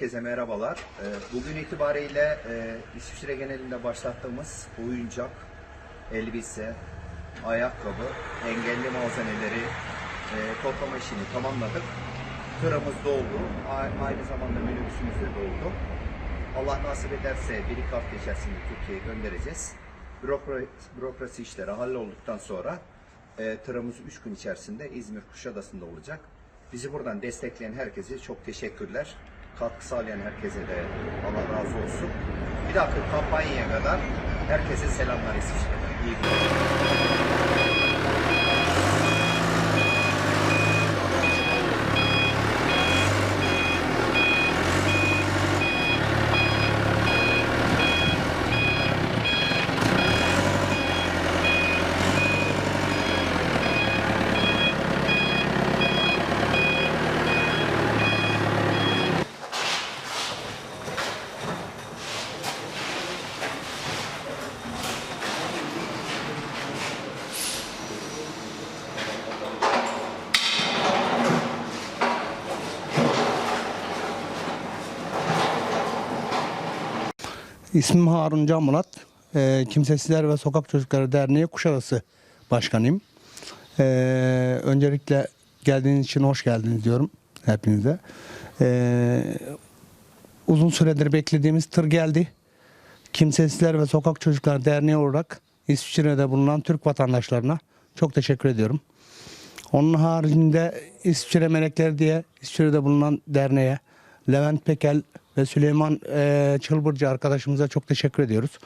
Herkese merhabalar. Ee, Bugün itibariyle e, İsviçre genelinde başlattığımız oyuncak, elbise, ayakkabı, engelli malzemeleri e, toplama işini tamamladık. Tırımız doldu. Aynı zamanda minibüsümüz de doldu. Allah nasip ederse bir iki hafta içerisinde Türkiye'ye göndereceğiz. Bürokra- bürokrasi işleri hallolduktan sonra e, tırımız 3 gün içerisinde İzmir Kuşadası'nda olacak. Bizi buradan destekleyen herkese çok teşekkürler. Katkı sağlayan herkese de Allah razı olsun. Bir dahaki kampanyaya kadar herkese selamlar İsviçre'den. İyi günler. İsmim Harun Can Murat. Ee, Kimsesizler ve Sokak Çocukları Derneği Kuşadası Başkanıyım. Ee, öncelikle geldiğiniz için hoş geldiniz diyorum hepinize. Ee, uzun süredir beklediğimiz tır geldi. Kimsesizler ve Sokak Çocukları Derneği olarak İsviçre'de bulunan Türk vatandaşlarına çok teşekkür ediyorum. Onun haricinde İsviçre Melekleri diye İsviçre'de bulunan derneğe Levent Pekel ve Süleyman e, Çılbırcı arkadaşımıza çok teşekkür ediyoruz.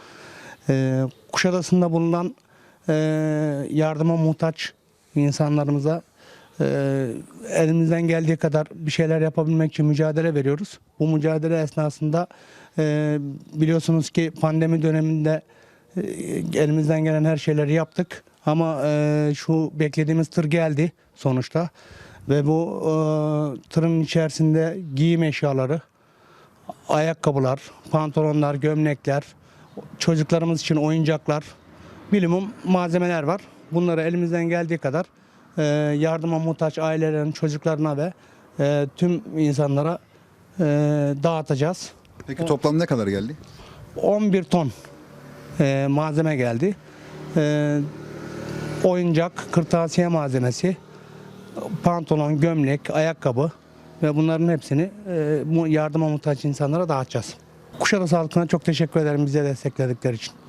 E, Kuşadası'nda bulunan e, yardıma muhtaç insanlarımıza e, elimizden geldiği kadar bir şeyler yapabilmek için mücadele veriyoruz. Bu mücadele esnasında e, biliyorsunuz ki pandemi döneminde e, elimizden gelen her şeyleri yaptık. Ama e, şu beklediğimiz tır geldi sonuçta. Ve bu e, tırın içerisinde giyim eşyaları, ayakkabılar, pantolonlar, gömlekler, çocuklarımız için oyuncaklar, bilimum malzemeler var. Bunları elimizden geldiği kadar e, yardıma muhtaç ailelerin çocuklarına ve e, tüm insanlara e, dağıtacağız. Peki toplam ne kadar geldi? 11 ton e, malzeme geldi. E, oyuncak, kırtasiye malzemesi, pantolon, gömlek, ayakkabı ve bunların hepsini e, yardıma muhtaç insanlara dağıtacağız. Kuşadası halkına çok teşekkür ederim bize destekledikleri için.